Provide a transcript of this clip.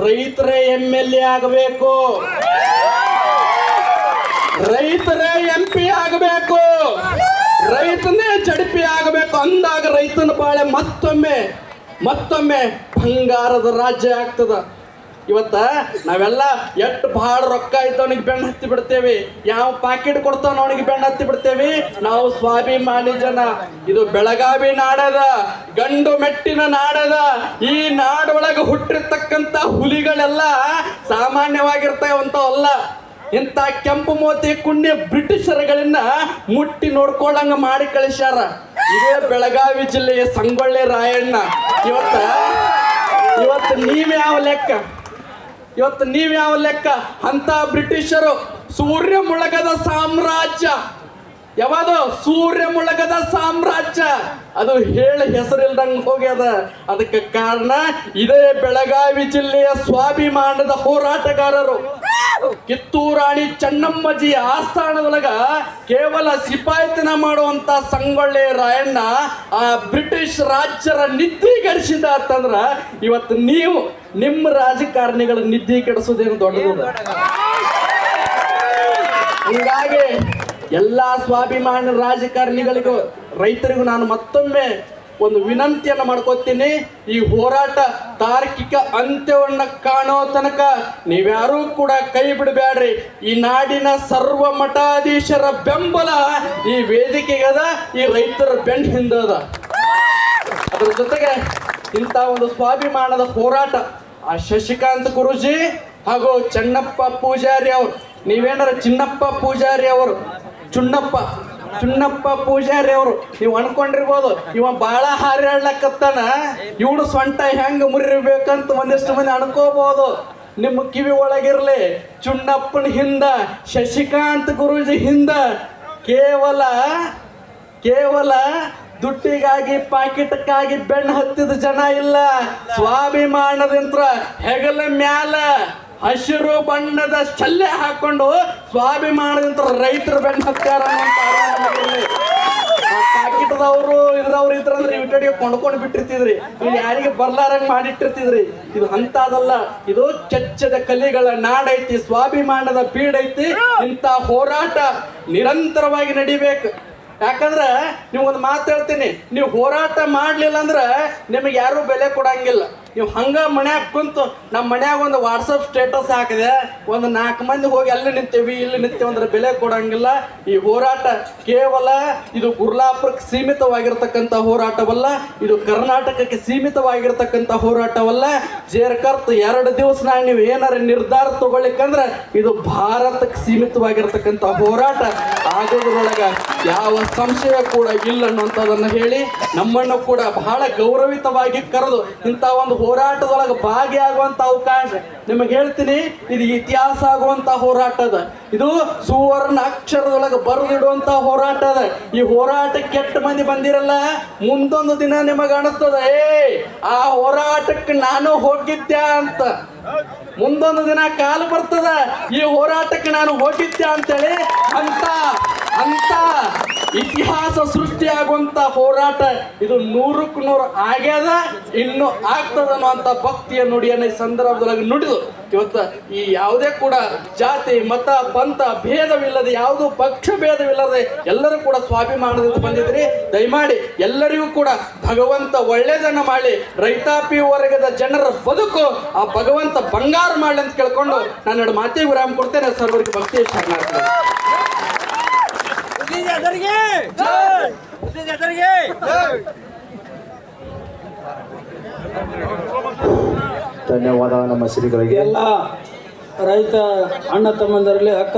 ರೈತರೇ M L A ಆಗಬೇಕು. ರೈತರೇ ಎಂ ಪಿ ಆಗಬೇಕು. ರೈತನೇ ಜಡಿಪಿ ಆಗಬೇಕು ಅಂದಾಗ ರೈತನ ಬಾಳೆ ಮತ್ತೊಮ್ಮೆ ಮತ್ತೊಮ್ಮೆ ಬಂಗಾರದ ರಾಜ್ಯ ಆಗ್ತದ. ಇವತ್ತ ನಾವೆಲ್ಲ ಎಷ್ಟು ಭಾಳ ರೊಕ್ಕ ಇದ್ದವನಿಗೆ ಬೆಣ್ಣ ಹತ್ತಿ ಬಿಡ್ತೇವಿ. ಯಾವ ಪಾಕೆಟ್ ಕೊಡ್ತಾವ ಅವನಿಗೆ ಬೆಣ್ಣ ಹತ್ತಿ ಬಿಡ್ತೇವಿ. ನಾವು ಸ್ವಾಭಿಮಾನಿ ಜನ. ಇದು ಬೆಳಗಾವಿ ನಾಡದ, ಗಂಡು ಮೆಟ್ಟಿನ ನಾಡದ, ಈ ನಾಡೊಳಗೆ ಹುಟ್ಟಿರ್ತಕ್ಕಂತ ಹುಲಿಗಳೆಲ್ಲ ಸಾಮಾನ್ಯವಾಗಿರ್ತಾವಂತವಲ್ಲ ಇಂಥ ಕೆಂಪು ಮೋತಿ ಕುಣ್ಯ ಬ್ರಿಟಿಷರುಗಳನ್ನ ಮುಟ್ಟಿ ನೋಡ್ಕೊಳ್ಳಂಗ ಮಾಡಿ ಕಳಿಸ್ಯಾರ. ಇದೇ ಬೆಳಗಾವಿ ಜಿಲ್ಲೆಯ ಸಂಗೊಳ್ಳಿ ರಾಯಣ್ಣ. ಇವತ್ತ, ಇವತ್ತು ನೀವ್ಯಾವ ಲೆಕ್ಕ? ಇವತ್ತು ನೀವು ಯಾವ ಲೆಕ್ಕ? ಅಂತ ಬ್ರಿಟಿಷರು ಸೂರ್ಯ ಮುಳಗದ ಸಾಮ್ರಾಜ್ಯ. ಯಾವುದು? ಸೂರ್ಯ ಮುಳಗದ ಸಾಮ್ರಾಜ್ಯ. ಅದು ಹೇಳಿ ಹೆಸರಿಲ್ದಂಗ್ ಹೋಗ್ಯದ. ಅದಕ್ಕೆ ಕಾರಣ ಇದೇ ಬೆಳಗಾವಿ ಜಿಲ್ಲೆಯ ಸ್ವಾಭಿಮಾನದ ಹೋರಾಟಗಾರರು. ಕಿತ್ತೂರಾಣಿ ಚೆನ್ನಮ್ಮಜಿಯ ಆಸ್ಥಾನದೊಳಗ ಕೇವಲ ಸಿಪಾಯಿತನ ಮಾಡುವಂತ ಸಂಗೊಳ್ಳಿ ರಾಯಣ್ಣ ಆ ಬ್ರಿಟಿಷ್ ರಾಜ್ಯರ ನಿದ್ದೀಕರಿಸಿದ ಅಂತಂದ್ರ ಇವತ್ತು ನೀವು ನಿಮ್ಮ ರಾಜಕಾರಣಿಗಳ ನಿದ್ದಿ ಕೆಡಿಸೋದೇನು ದೊಡ್ಡದು? ಹೀಗಾಗಿ ಎಲ್ಲಾ ಸ್ವಾಭಿಮಾನ ರಾಜಕಾರಣಿಗಳಿಗೂ ರೈತರಿಗೂ ನಾನು ಮತ್ತೊಮ್ಮೆ ಒಂದು ವಿನಂತಿಯನ್ನು ಮಾಡ್ಕೋತೀನಿ, ಈ ಹೋರಾಟ ತಾರ್ಕಿಕ ಅಂತ್ಯವನ್ನು ಕಾಣೋ ತನಕ ನೀವ್ಯಾರೂ ಕೂಡ ಕೈ ಬಿಡಬೇಡ್ರಿ ಈ ನಾಡಿನ ಸರ್ವ ಮಠಾಧೀಶರ ಬೆಂಬಲ ಈ ವೇದಿಕೆಗದ ಈ ರೈತರ ಬೆನ್ ಹಿಂದದ ಅದ್ರ ಜೊತೆಗೆ ಇಂಥ ಒಂದು ಸ್ವಾಭಿಮಾನದ ಹೋರಾಟ ಆ ಶಶಿಕಾಂತ್ ಗುರುಜಿ ಹಾಗೂ ಚನ್ನಪ್ಪ ಪೂಜಾರಿ ಅವರು. ನೀವೇನಾರ ಚಿನ್ನಪ್ಪ ಪೂಜಾರಿ ಅವರು ಚುಣ್ಣಪ್ಪ ಚುಣ್ಣಪ್ಪ ಪೂಜಾರಿ ಅವರು. ನೀವು ಅನ್ಕೊಂಡಿರ್ಬೋದು, ಇವ ಬಾಳ ಹಾರಾಡ್ಲಕತ್ತಾನ ಇವನು ಸೊಂಟ ಹೆಂಗ ಮುರಿಬೇಕಂತ ಒಂದಿಷ್ಟು ಮಂದಿ ಅನ್ಕೋಬಹುದು ನಿಮ್ಮ ಕಿವಿ ಒಳಗಿರ್ಲಿ, ಚುಣ್ಣಪ್ಪನ ಹಿಂದ, ಶಶಿಕಾಂತ್ ಗುರೂಜಿ ಹಿಂದ, ಕೇವಲ ಕೇವಲ ದುಡ್ಡಿಗಾಗಿ, ಪಾಕಿಟಕ್ಕಾಗಿ ಬೆಣ್ಣ ಹತ್ತಿದ ಜನ ಇಲ್ಲ. ಸ್ವಾಭಿಮಾನದಿಂತ್ರ ಹೆಗಲ ಮ್ಯಾಲ. ಹಸಿರು ಬಣ್ಣದ ಚಲ್ಲೆ ಹಾಕೊಂಡು ಸ್ವಾಮಿ ರೈತರು ಬೆನ್ನು ಹತ್ಯಾರ ಪಾಕಿಟದವರು ಇದ್ರವ್ರು ಇದ್ರಂದ್ರೆ ಇವಿಟಡಿಗೆ ಕೊಂಡ್ಕೊಂಡು ಬಿಟ್ಟಿರ್ತಿದ್ರಿ. ಇಲ್ಲಿ ಯಾರಿಗೆ ಬರ್ಲಾರಂಗ್ ಮಾಡಿಟ್ಟಿರ್ತಿದ್ರಿ. ಇದು ಅಂತದಲ್ಲ ಇದು ಚಚ್ಚದ ಕಲಿಗಳ ನಾಡೈತಿ, ಸ್ವಾಭಿಮಾನದ ಬೀಡೈತಿ. ಇಂಥ ಹೋರಾಟ ನಿರಂತರವಾಗಿ ನಡಿಬೇಕು. ಯಾಕಂದ್ರೆ ನಿಮ್ಗೊಂದು ಮಾತು ಹೇಳ್ತೀನಿ. ನೀವು ಹೋರಾಟ ಮಾಡಲಿಲ್ಲ ಅಂದ್ರೆ ನಿಮಗೆ ಯಾರು ಬೆಲೆ ಕೊಡಂಗಿಲ್ಲ. ನೀವು ಹಂಗ ಮನ್ಯಾಗ ಕುಂತು ನಮ್ಮ ಮನ್ಯಾಗ ಒಂದು ವಾಟ್ಸಪ್ ಸ್ಟೇಟಸ್ ಹಾಕಿದೆ. ಒಂದು ನಾಲ್ಕು ಮಂದಿ ಹೋಗಿ ಅಲ್ಲಿ ನಿಂತೇವಿ, ಇಲ್ಲಿ ನಿಂತೇವೆ ಅಂದ್ರೆ ಬೆಲೆ ಕೊಡಂಗಿಲ್ಲ. ಈ ಹೋರಾಟ ಕೇವಲ ಇದು ಗುರ್ಲಾಪುರಕ್ಕೆ ಸೀಮಿತವಾಗಿರ್ತಕ್ಕಂಥ ಹೋರಾಟವಲ್ಲ, ಇದು ಕರ್ನಾಟಕಕ್ಕೆ ಸೀಮಿತವಾಗಿರ್ತಕ್ಕಂಥ ಹೋರಾಟವಲ್ಲ. ಜೇರ್ಕರ್ತ್ ಎರಡು ದಿವಸ ನಾನು ನೀವು ಏನಾರ ನಿರ್ಧಾರ ತಗೊಳ್ಳಿಕ್ಕಂದ್ರೆ ಇದು ಭಾರತಕ್ಕೆ ಸೀಮಿತವಾಗಿರ್ತಕ್ಕಂಥ ಹೋರಾಟ. ಆಗೋದ್ರೊಳಗ ಯಾವ ಸಂಶಯ ಕೂಡ ಇಲ್ಲ ಅನ್ನುವಂಥದ್ದನ್ನು ಹೇಳಿ ನಮ್ಮನ್ನು ಕೂಡ ಬಹಳ ಗೌರವಿತವಾಗಿ ಕರೆದು ಇಂಥ ಒಂದು ಹೋರಾಟದೊಳಗೆ ಭಾಗಿಯಾಗುವಂಥ ಅವಕಾಶ ನಿಮಗೆ ಹೇಳ್ತೀನಿ, ಇದು ಇತಿಹಾಸ ಆಗುವಂಥ ಹೋರಾಟ ಅದ. ಇದು ಸುವರ್ಣ ಅಕ್ಷರದೊಳಗೆ ಬರೆದಿಡುವಂತ ಹೋರಾಟ ಅದ. ಈ ಹೋರಾಟ ಕೆಟ್ಟ ಮಂದಿ ಬಂದಿರಲ್ಲ, ಮುಂದೊಂದು ದಿನ ನಿಮಗೆ ಅನಿಸ್ತದ ಏ ಆ ಹೋರಾಟಕ್ಕೆ ನಾನು ಹೋಗಿದ್ದೆ ಅಂತ. ಮುಂದೊಂದು ದಿನ ಕಾಲು ಬರ್ತದ, ಈ ಹೋರಾಟಕ್ಕೆ ನಾನು ಹೋಗಿದ್ದೆ ಅಂತೇಳಿ? ಅಂತ ಅಂತ. ಇತಿಹಾಸ ಸೃಷ್ಟಿಯಾಗುವಂತ ಹೋರಾಟ ಇದು ನೂರಕ್ಕೆ ನೂರು ಆಗ್ಯದ ಇನ್ನು ಆಗ್ತದ ಅನ್ನುವಂತ ಭಕ್ತಿಯ ನುಡಿಯನ್ನ ಈ ಸಂದರ್ಭದೊಳಗೆ ನುಡಿದು ಇವತ್ತು ಈ ಯಾವುದೇ ಕೂಡ ಜಾತಿ, ಮತ, ಪಂಥ ಭೇದವಿಲ್ಲದೆ, ಯಾವುದು ಪಕ್ಷ ಭೇದವಿಲ್ಲದೆ ಎಲ್ಲರೂ ಕೂಡ ಸ್ವಾಭಿಮಾನದಿಂದ ಬಂದಿದ್ರಿ. ದಯಮಾಡಿ ಎಲ್ಲರಿಗೂ ಕೂಡ ಭಗವಂತ ಒಳ್ಳೇದನ್ನ ಮಾಡಿ, ರೈತಾಪಿ ವರ್ಗದ ಜನರ ಬದುಕು ಆ ಭಗವಂತ ಬಂಗಾರ ಮಾಡಲಿ ಅಂತ ಕೇಳ್ಕೊಂಡು ನಾನು ಎರಡು ಮಾತೇ ವಿರಾಮ ಕೊಡ್ತೇನೆ. ಸರ್ವರಿಗೆ ಭಕ್ತಿ ಶರಣಾರ್ಥಿ ಧನ್ಯವಾದ ನಮ್ಮ ಶ್ರೀಗಳಿಗೆ ಎಲ್ಲ ರೈತ ಅಣ್ಣ ತಮ್ಮಂದರಲ್ಲಿ ಅಕ್ಕ